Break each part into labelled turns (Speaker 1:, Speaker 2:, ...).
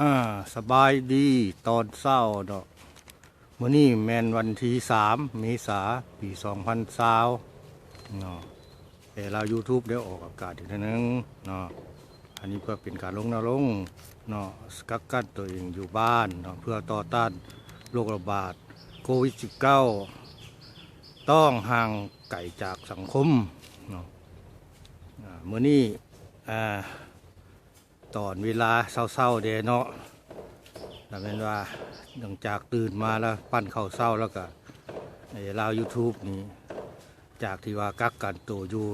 Speaker 1: อ่าสบายดีตอนเศร้าดอกมื้อนี้แมนวันที่สามเมษาปีสองพันสาวเนาะแต่เรา YouTube ได้ออกอากาศอีกทีนึงเนาะอันนี้เพื่อเป็นการลงนรงเนาะสกักกันตัวเองอยู่บ้านเนาะเพื่อต่อต้านโรคระบาดโควิด -19 ต้องห่างไก่จากสังคมเนาะมื้อนี้อ่า ตอนเวลาเศร้าๆเดเนาะแต่เป็นว่าหลังจากตื่นมาแล้วปั้นข้าวเศร้าแล้วก็ไอ้ลาวยูทูบนี่จากที่ว่ากักกันตัวอยู่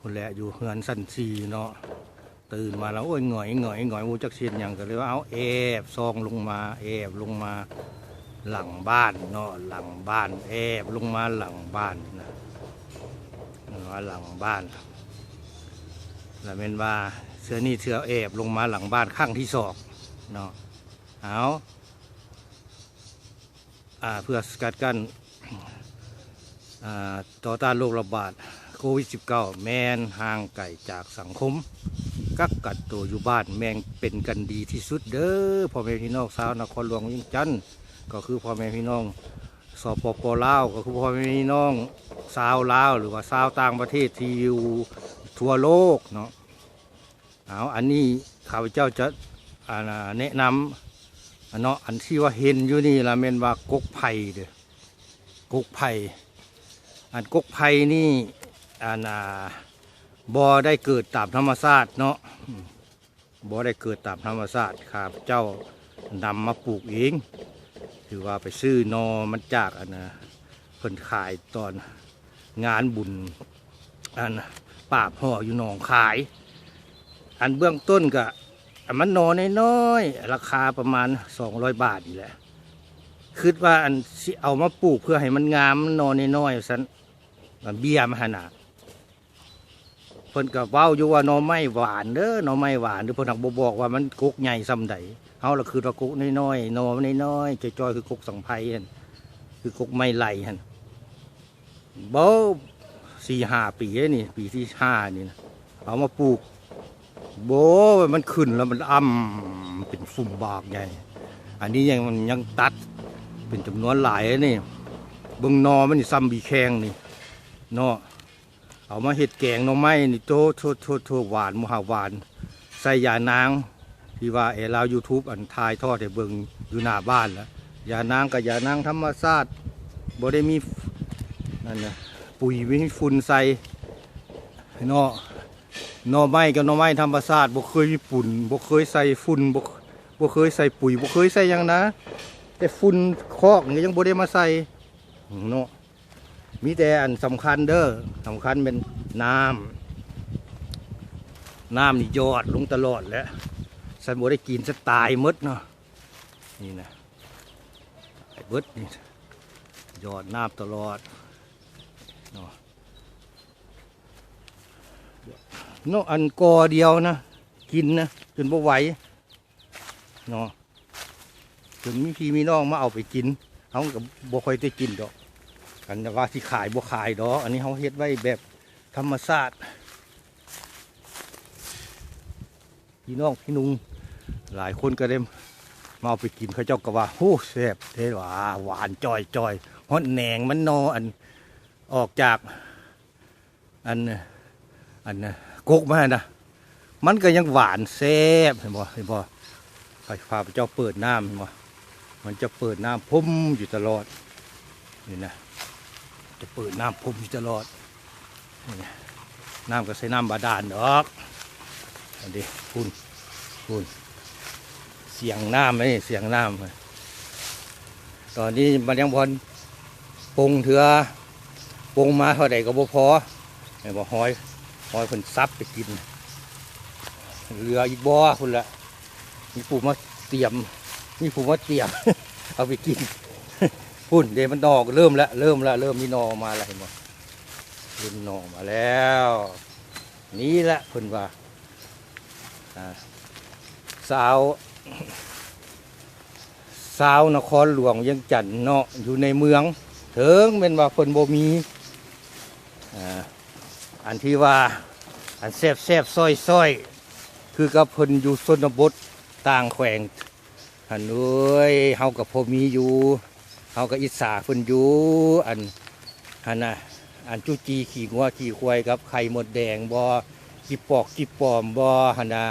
Speaker 1: คนแหละอยู่เฮือนสั้นซีเนาะตื่นมาแล้วโอ้ยหงอยหงอยหงอยมูจักเชียนหยังก็เลยว่าเอาแอบซองลงมาแอบลงมาหลังบ้านเนาะหลังบ้านแอบลงมาหลังบ้านนะว่าหลังบ้านแล้วเป็นว่า เสือนี่เสือแอบลงมาหลังบ้านข้างที่สองเนาะเอาอ่าเพื่อสกัดกั้นอ่าต่อต้านโรคระบาดโควิด -19 แมนห่างไก่จากสังคม กักกัดตัวอยู่บ้านแมงเป็นกันดีที่สุดเด้อพ่อแม่พี่น้องสาวนครหลวงยิ่งจันทน์ก็คือพ่อแม่พี่น้องสปปลาวก็คือพ่อแม่พี่น้องสาวลาวหรือว่าสาวต่างประเทศที่อยู่ทั่วโลกเนาะ เอาอันนี้ข้าพเจ้าจะแนะนำเนาะอันที่ว่าเห็นอยู่นี่ละเมนว่ากกไผ่เด้อกกไผ่อันกกไผ่นี่อันอ่าบอได้เกิดตามธรรมชาติเนาะอืมบอได้เกิดตามธรรมชาติข้าพเจ้านำมาปลูกเอง ถือว่าไปซื้อนอมันจากอันนะเพิ่นขายตอนงานบุญอันปากห่ออยู่หนองขาย อันเบื้องต้นก็มันนอนน้อยๆราคาประมาณ200บาทนี่แหละคิดว่าอันเอามาปลูกเพื่อให้มันงามมันนอนน้อยๆสันเบี้ยมหานาเพิ่นก็เว้าอยู่ว่าหนอไม้หวานเด้อหนอไม้หวานเด้อเพิ่นหักบ่บอกว่ามันกุกใหญ่ซ้ำใดเฮาละคือว่ากกน้อยๆนอมันน้อยๆจ้อยๆคือกุกสังไพหั่นคือกุกไม้ไหลหั่นบ่สี่ห้าปีนี่ ปีที่ห้านี่นะเอามาปลูก โบมันขึ้นแล้วมันอ่ำเป็นฝุ่มบากใหญ่อันนี้ยังมันยังตัดเป็นจำนวนหลายนี่เบิ่งนอมันนี่ซ้ำบีแข้งนี่เนาะเอามาเห็ดแกงนอไม้นี่โตโทโทโทหวานมหาหวานใส่ยานางที่ว่าเอลาวยูทูบอันทายทอดให้เบิ่งอยู่หน้าบ้านแล้วยานางกับยานางธรรมชาติบ่ได้มีนั่นนะปุ๋ยไม่มีฝุ่นใส่เนาะ หน่อไม้กับหน่อไม้ธรรมชาติบ่เคยมีปุ่นบ่เคยใส่ฝุ่นบ่บ่เคยใส่ปุ๋ยบ่เคยใส่ยังนะ แต่ฝุ่นคอกนี่ยังบ่ได้มาใส่เนาะมีแต่อันสำคัญเด้อสำคัญเป็นน้ำน้ำนี่ยอดลงตลอดแหล้วฉันบ่ได้กินจะตายมดเนาะนี่นะไอ้เบิดนี่ยอดน้ำตลอดเนาะ เนาะอันกอเดียวนะ กินนะจนบ่ไหวเนาะจนมีพี่มีน้องมาเอาไปกินเขากับบ่ค่อยได้กินดอก กันต่ว่าที่ขายบ่ขายดอกอันนี้เขาเฮ็ดไว้แบบธรรมชาติพี่น้องพี่นุงหลายคนก็ได้มาเอาไปกินเขาเจ้าก็ว่าโอ้แซ่บเท่หว่าหวานจอยจอยฮอดแหนงมันนออันออกจากอันอันนะ กกมานะมันก็ยังหวานแซ่บเห็นบ่เห็นบ่ไปพาเจ้าเปิดน้ำเห็นบ่มันจะเปิดน้ำพุ่มอยู่ตลอดนี่นะจะเปิดน้ำพุ่มอยู่ตลอดนี่นะน้ำก็ใส่น้ำบาดาลดอกอันนี้คุณคุณเสียงน้ำนี่เสียงน้ำตอนนี้มันยังพอนปงเถือปงมาเท่าใดก็บ่พอไอ้บ่หอย หอยเพิ่นซับไปกิน เรืออีกบ่อคุณละมีปูมาเตรียม มีปูมาเตรียม เอาไปกินพุ่นเดี๋ยวมันดอกเริ่มแล้วเริ่มแล้วเริ่มมีนอมาแล้วเห็นบ่เริ่มนอมาแล้ว นี่แหละเพิ่นว่าอ่าสาวสาวนครหลวงยังจันทน์เนาะอยู่ในเมือง เถิงเป็นว่าเพิ่นบ่มี อันที่ว่าอันแซบแซบซอยซอยคือกับเพิ่นอยู่ชนบทต่างแขวงอันเอ้ยเฮากับพอมีอยู่เฮากับอิสาเพิ่นอยู่อันอันน่ะอันจุจีขี่งัวขี่ควายกับไข่หมดแดงบ่กีปอกกีปอมบ่หันน่ะ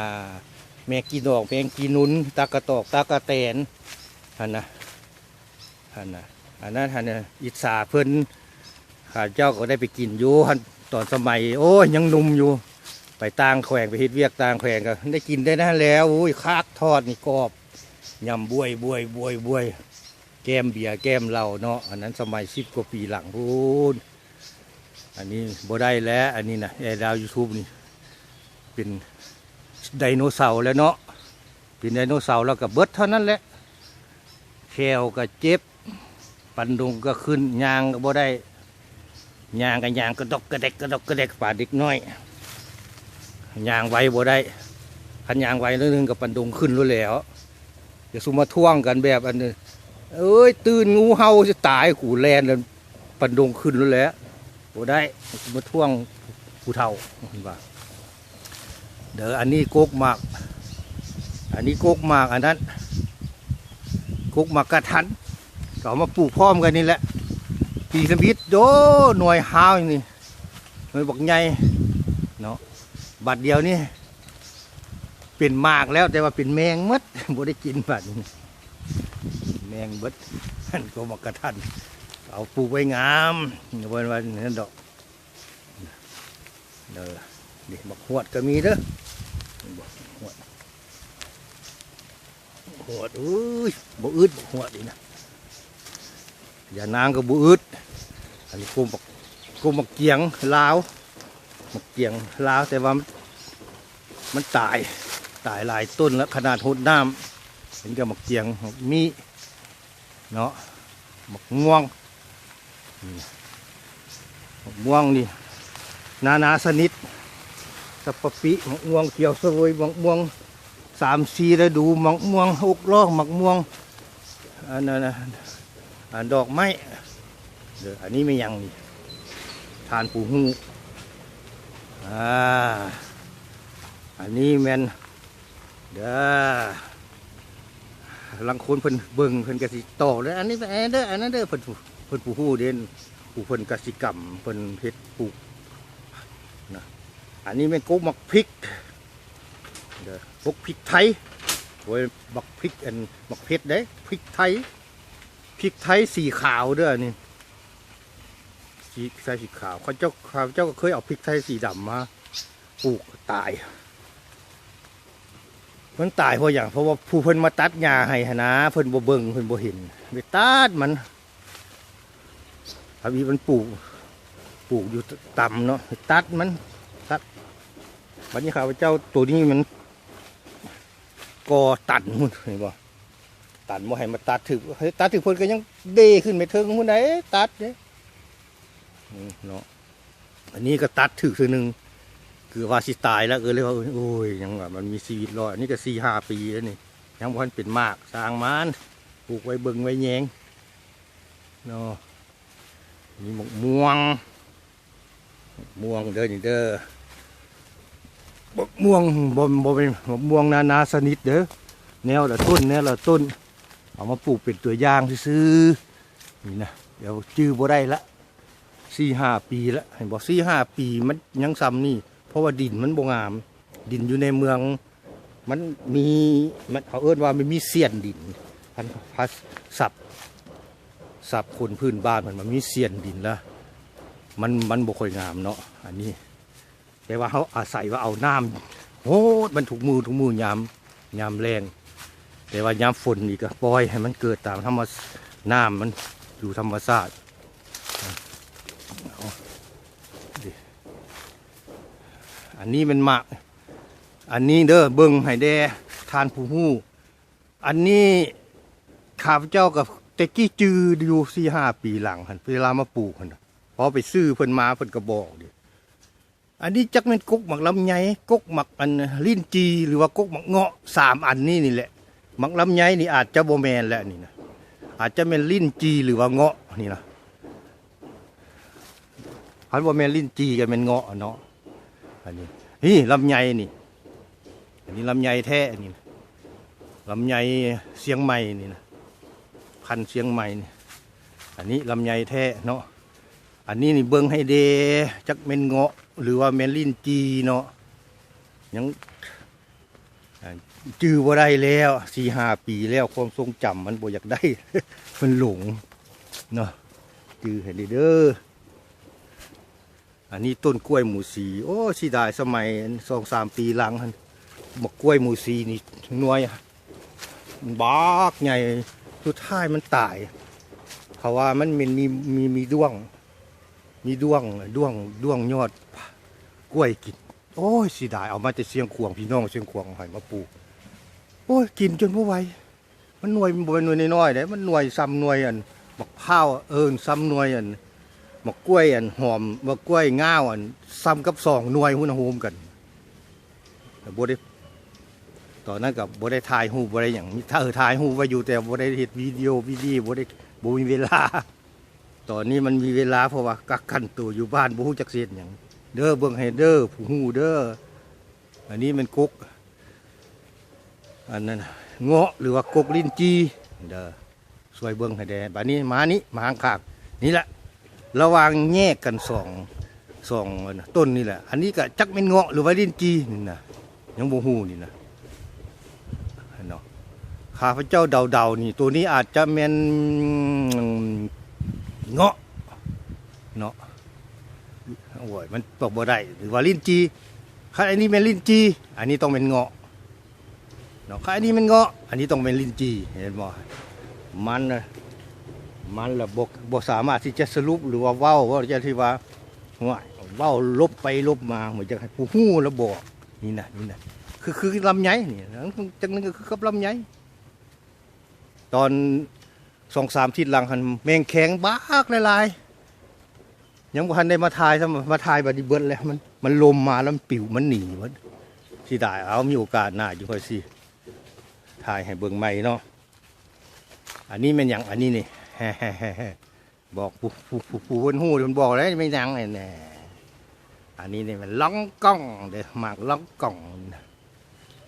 Speaker 1: แมงกีดอกแมงกีนุนตากระตอกตากระแตนหันน่ะหันน่ะอันนั้นหันน่ะอิสาเพิ่นข้าเจ้าก็ได้ไปกินอยู่หัน ตอนสมัย โอ้ยยังหนุ่มอยู่ ไปต่างแขวงไปเฮ็ดเวียกต่างแขวงก็ได้กินได้นั่นแล้วอุ้ยคากทอดนี่กรอบยำบวยบวยบวยบวย แก้มเบียร์แก้มเหล้าเนาะอันนั้นสมัยสิบกว่าปีหลังพูนอันนี้บ่ได้แล้ว อันนี้นะแอร์ดาวยูทูบนี่ เป็นไดโนเสาร์แล้วเนาะเป็นไดโนเสาร์แล้วก็เบิดเท่านั้นแหละแขวก็เจ็บ ปันดุงก็ขึ้นยางก็บ่ได้ ยางก็ยางกระดกกระเดกกระดกกระเดกป่าเด็กน้อยยางไว้บ่ได้คันยางไว้เรื่องนึงกับปันดงขึ้นรู้แล้วเดี๋ยวสุมาท่วงกันแบบอันนี้เอ้ยตื่นงูเห่าจะตายกูแลนแล้วปันดงขึ้นรู้แล้วบ่ได้สุมาท่วงผู้เฒ่าว่าเดี๋ยวอันนี้โกกหมาก อันนี้โกกหมากอันนั้นโกกหมากกระทันก็เอามาปลูกพร้อมกันนี่แหละ ปีสมิทโดหน่วยห้าวนี่หน่วยบักใหญ่เนาะบัดเดียวนี่เป็นมากแล้วแต่ว่าเป็นแมงมดบ่ได้กินบัดนี้แมงเบิดอันก็มากระทันเอาปลูกไว้งามวันวันนั่นดอกเด้อดิบักหวดก็มีเด้อบักหวดหวดอุ้ยบ่อึดบักหวดอีนะอย่านางก็บ่อึด อันนี้กูบักกูบักเกียงลาวมักเกียงลาวแต่ว่ามันตายตายหลายต้นแล้วขนาดหดน้ำเห็นกับมักเกียงมีเนาะมักม่วงนี่มักม่วงนี่นานาสนิทสับปะปิมักม่วงเขียวสวยมักม่วงสามสีฤดูมักม่วงหกลอกมักม่วงอันนั้นนะอันดอกไม้ เดี๋ยวอันนี้ไม่ยังนี่ทานปูหูอ่าอันนี้แมนเด้อลังคนเพิ่นเบิ่งเพิ่นกสิต่อเลยอันนี้แอนเด้ออันนั้นเด้อเพิ่นผู้เพิ่นผู้ฮู้เด่นผู้เพิ่นกสิกรรมเพิ่นเฮ็ดปลูกนะอันนี้แม่นกกมักพริกเด้อกกพริกไทยโอ้ยบักพริกอันบักเผ็ดเด้พริกไทยพริกไทยสีขาวเด้อนี่ สีไทยสีขาวเขาเจ้าเขาเจ้าก็เคยเอาพริกไทยสีดำมาปลูกตาย มันตายเพราะอย่างเพราะว่าผู้เพิ่นมาตัดหญ้าให้หนะเพิ่นบ่เบิ่งเพิ่นบ่เห็นไปตัดมันพอดีมันปลูกปลูกอยู่ต่ำเนาะตัดมันตัดวันนี้ข้าพเจ้าตัวนี้มันกอตันมุ่นเห็นบ่ตันบ่ให้มาตัดถึกตัดถึกเพิ่นก็ยังเดขึ้นไม่ถึงมุ่นไหนตัดเด้อืม เนาะอันนี้ก็ตัดถือคือหนึ่งคือว่าสิตายแล้วก็เลยว่าโอ้ยยังว่ามันมีชีวิตรอดอันนี้ก็สี่ห้าปีแล้วนี่ยังพันเป็นมากสร้างมันปลูกไว้เบิงไว้แยงเนาะมีหมกม่วงม่วงเด้อนี่เด้อหมกม่วงบ่บ่เป็นหมกม่วงนานาสนิทเด้อแนวละต้นแนวละต้น เอามาปลูกเป็นตัวอย่างซื้อนี่นะเดี๋ยวจื้อบ่ได้ละ สี่ห้าปีแล้วเห็นบอกสี่ห้าปีมันยังซ้ำนี่ เพราะว่าดินมันบงาม ดินอยู่ในเมือง มันมีมันเขาเอิ้นว่ามันมีเสียนดินพันพัสสับสับคนพื้นบ้านมันมันมีเสียนดินแล้วมันมันบ่ค่อยงามเนาะอันนี้ แต่ว่าเขาอาศัยว่าเอาน้ำโหดมันถูกมือถูกมือยามยามแรง แต่ว่ายามฝนนี่ก็ปล่อยให้มันเกิดตามธรรมชน้ำมันอยู่ธรรมชาติ อันนี้เป็นหมาก อันนี้เด้อเบิ่งให้แดทานผู้หู้ อันนี้ข้าพเจ้ากับเต็กกี้จืออยู่สี่ห้าปีหลังหันเวลามาปลูกหันะพอไปซื้อเพิ่นมาเพิ่นก็บอกดิอันนี้จักเป็นกกหมักลำไยกกหมักอันลิ้นจีหรือว่ากกหมักเงาะสามอันนี้นี่แหละหมักลำไยนี่อาจจะโบแมนแล้วนี่นะอาจจะเป็นลิ้นจีหรือว่าเงาะนี่นะ คันว่าแมนลิ้นจีกับแมนเงาะเนาะอันนี้นี่ลำไยนี่ อันนี้ลำไยแท้อันนี้ลำไยเสียงใหม่นี่นะพันเสียงใหม่นี่อันนี้ลำไยแท้เนาะอันนี้นี่เบิ้งให้เดจักเม็นเงาะ หรือว่าเม็นลิ้นจีเนาะยังจื้อบ่ได้แล้วสี่ห้าปีแล้วความทรงจำมันบ่อยากได้ มันหลงเนาะจื้อให้เด้เด้อ อันนี้ต้นกล้วยหมูสีโอ้สิได้สมัยสองสามปีหลังหันบักกล้วยหมูสีนี่หน่วยอะมันบากใหญ่สุดท้ายมันตายเขาะว่ามันมีมีมีมีด้วง มีด้วงด้วงด้วงยอดกล้วยกินโอ้ยสิได้เอามาจะเสียงขวงพี่น้องเสียงขวงเอาให้มาปลูกโอ้ยกินจนบ่ไวมันหน่วยมันหน่วยน้อยๆเด้มันหน่วยซ้ำหน่วยอันบักพร้าเอิ้นซ้ำหน่วยอัน บักล้วยอันหอมบักล้วยง่าวอันซ้ำกับสองหน่วยหุ่นโฮมกันบ่ได้ตอนนั้นกับบ่ได้ถ่ายรูบ่ได้หยังมีถ้าเออถ่ายรูไว้อยู่แต่บ่ได้เฮ็ดวิดีโอวิดีบ่ได้บ่มีเวลา ตอนนี้มันมีเวลาเพราะว่ากักกันตัวอยู่บ้านบ่ฮู้จักเสียดหยังเด้อเบิ่งให้เด้อผู้ฮู้เด้ออันนี้มันกกอันนั้นเงาะหรือว่ากกลิ้นจีเด้อสวยเบิ่งให้แด่บัดนี้มานี้มาข้างขางนี่แหละ ระวางแยกกันสองสองต้นนี่แหละ อันนี้ก็จักเป็นเงาะหรือว่าลิ้นจีนี่นะยังบ่ฮู้นี่นะเนาะข้าพเจ้าเดาๆนี่ ตัวนี้อาจจะแม่นเงาะเนาะโอ้ยมันตกบ่ได้หรือว่าลิ้นจีถ้าอันนี้เป็นลิ้นจีอันนี้ต้องเป็นเงาะเนาะถ้าอันนี้เป็นเงาะอันนี้ต้องเป็นลิ้นจีเห็นบ่มันนะ มันละบกบสามารถที่จะสรุปหรือว่าเว้าว่าจะที่ว่าว่าเว้าลบไปลบมาเหมือนจะให้ผู้หู้แล้วบอกนี่นะนี่นะคือคือลำไยนี่จังนึงก็คือกับลำไยตอนสองสามทิศหลังหันแมงแข็งบ้ากหลายๆยังหันได้มาทายซะมาทายบัดนี้เบิดแล้วมันมันลมมาแล้วมันปิวมันหนีมันสิได้เอามีโอกาสหน้าอยู่ค่อยสิทายให้เบิ่งใหม่เนาะอันนี้เป็นอย่างอันนี้นี่ บอกผู้ผู้ผู้ผู้คนหูมันบอกเลยไม่ยังไอ้แน่อันนี้นี่มันล่องกล้องเด้อหมากล่องกล้อง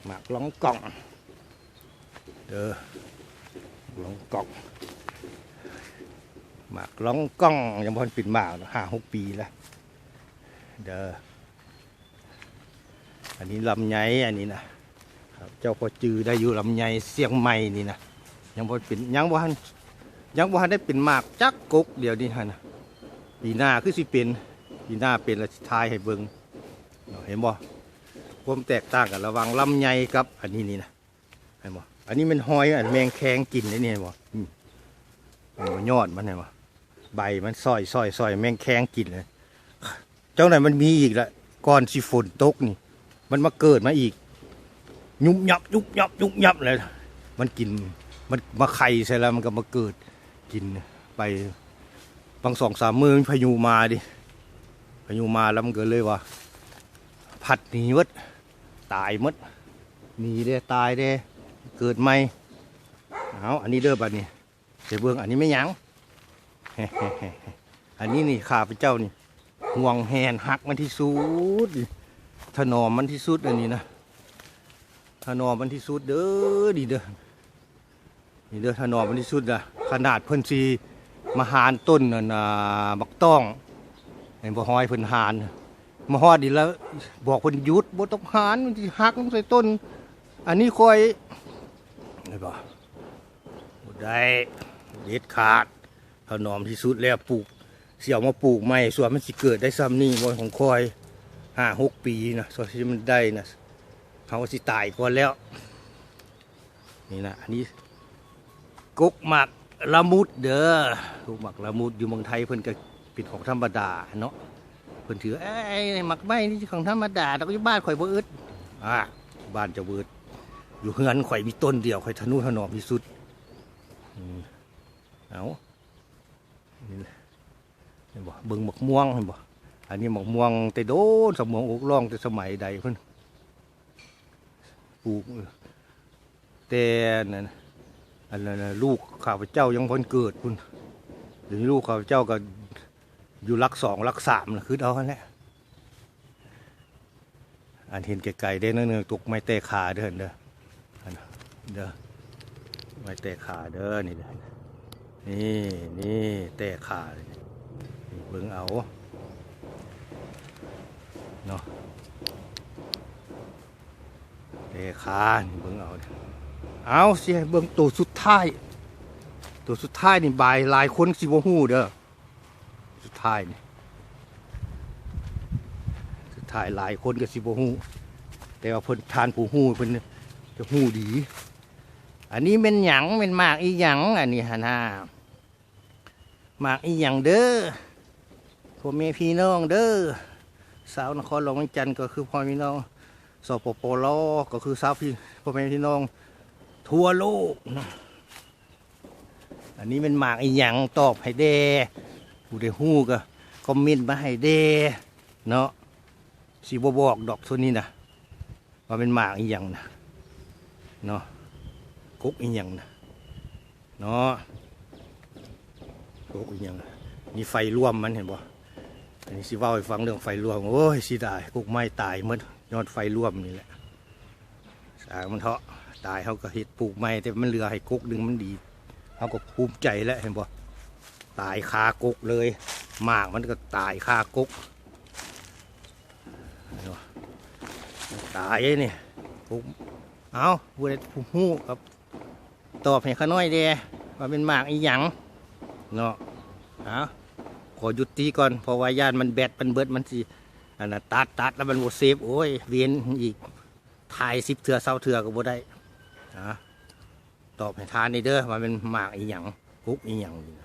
Speaker 1: หมากล่องกล้องเด้อล่องกล้องหมากล่องกล้องยังพอนปิดหมากห้าหกปีแล้วเด้ออันนี้ลำไยอันนี้นะครับเจ้าพอจือได้อยู่ลำไยเสียงใหม่นี่นะยังพอปิดยังบ่ทัน ยังบ่ทันได้เป็นมากจักกกเดี๋ยวนี้ฮะนะปีหน้าคือสิเป็นปีหน้าเป็นละทายให้เบิงเห็นบ่ความแตกต่างกันระว่างลำไยกับอันนี้นี่นะเห็นบ่อันนี้มันหอยอันแมงแคงกินได้นี่เห็นบ่อืมเห็นยอดมันเห็นบ่ใบมันซอยซอยซอยแมงแคงกินเลยเจ้าไหนมันมีอีกละก่อนสิฝนตกนี่ มันมาเกิดมาอีก ยุบยับยุบยับยุบยับเลยมันกินมันมาไข่ใช่แล้วมันก็มาเกิด กินไปบางสองสามมือมันพายุมาดิพายุมาแล้วมันเก็เลยว่าผัดหนีหมดตายหมดหนีเด้ตายเด้เกิดใหม่เอาอันนี้เด้อบัดนี้เสียเบื้องอันนี้ไม่ยั้งอันนี้นี่ข้าพเจ้านี่ห่วงแหนหักมันที่สุดถนอมมันที่สุดอันนี้นะถนอมมันที่สุดเด้อดีเด้อนี่เด้อถนอมมันที่สุดนะ ขนาดเพิ่นสีมาหานต้นนั่นน่ะบักต้องเห็นบ่ห้อยเพิ่นหานมาฮอดดีแล้วบอกเพิ่นหยุดบ่ต้องหานมันสิหักลงใส่ต้น อันนี้คอยได้บ่บ่ได้เด็ดขาดถนอมที่สุดแล้วปลูกเสี่ยวมาปลูกใหม่ส่วนมันสิเกิดได้ซ้ำนี่บ่ของคอยห้าหกปีนะส่วนที่มันได้นะเขาก็สิตายก่อนแล้ว นี่นะอันนี้กุกหมัก ละมุดเด้อกุกหมักละมุดอยู่เมืองไทยเพิ่นก็เป็นของธรรมดาเนาะเพิ่นถือเอ้ยหมักไม้นี่ของธรรมดาแต่ก็อยู่บ้านข่อยบ่อึดอ่าบ้านเจะเบิด อยู่เฮือนข่อยมีต้นเดียวข่อยทะนุถนอมที่สุดอืมเอานี่แหละเห็นบ่เบิ่งหมกม่วงเห็นบ่อันนี้หมกม่วงแต่โดนสมองอกล่องแต่สมัยใดเพิ่นปลูกแต่นั่น อันนั้นลูกข้าพเจ้ายังพ้นเกิดพุ่นหรือลูกข้าพเจ้าก็อยู่รักสองรักสามนะคือเอาแหละอันเห็นไกลๆได้เนื้อตกไม่เตะขาเด้อเด้อเด้อไว้แตะขาเด้อนี่เลยนี่นี่แตะขาเลยเบิ่งเอาเนาะแตะขาเบิ่งเอาเนี่ย เอาสิให้เบิ่งตัวสุดท้าย ตัวสุดท้ายนี่บายหลายคนสิบหูเด้อสุดท้ายนี่สุดท้ายหลายคนก็สิบหูแต่ว่าเพิ่นทานผู้ฮู้เพิ่นจะฮู้ดี อันนี้เป็นหยังเป็นมากอีหยังอันนี้ฮะนะหมากอีหยังเด้อพ่อแม่พี่น้องเด้อสาวนครหลวงจันทน์ก็คือพ่อแม่พี่น้องสปปลก็คือสาวพี่พ่อแม่พี่น้อง ทั่วโลกนะอันนี้เป็นหมากอีหยังตอบให้เดผู้ได้ฮู้ก็คอมเมนต์มาให้เดเนาะสิบ่บอกดอกตัวนี้นะว่าเป็นหมากอีหยังนะเนาะกุ๊กอีหยังนะเนาะกุ๊กอีหยังนี่ไฟร่วมมันเห็นบ่อันนี้สิว้าให้ฟังเรื่องไฟร่วมโอ้ยสิตายกุ๊กไม้ตายหมดยอดไฟร่วมนี่แหละสางมันเถาะ ตายเขาก็เฮ็ดปลูกไม้แต่มันเหลือให้กกหนึงมันดีเขาก็ภูมิใจแล้วเห็นบ่ตายคากกเลยหมากมันก็ตายคากกเห็นบ่ตายนี่ปุ๊บเอาบัวผู้ฮู้ครับตอบให้ข้าน้อยเด้ว่าเป็นหมากอีหยังเนาะเอาขอหยุดตีก่อนเพราะว่าย่านมันแบตมันเบิดมันสิอันน่ะตัดตัดแล้วมันบ่เซฟโอ้ยเวียนอีกถ่ายสิบเถื่อเศร้าเถื่อก็บ่ได้ อะตอบให้ทานนี่เด้อว่าเป็นหมากอีหยังกุ๊กอีหยังนี่นะ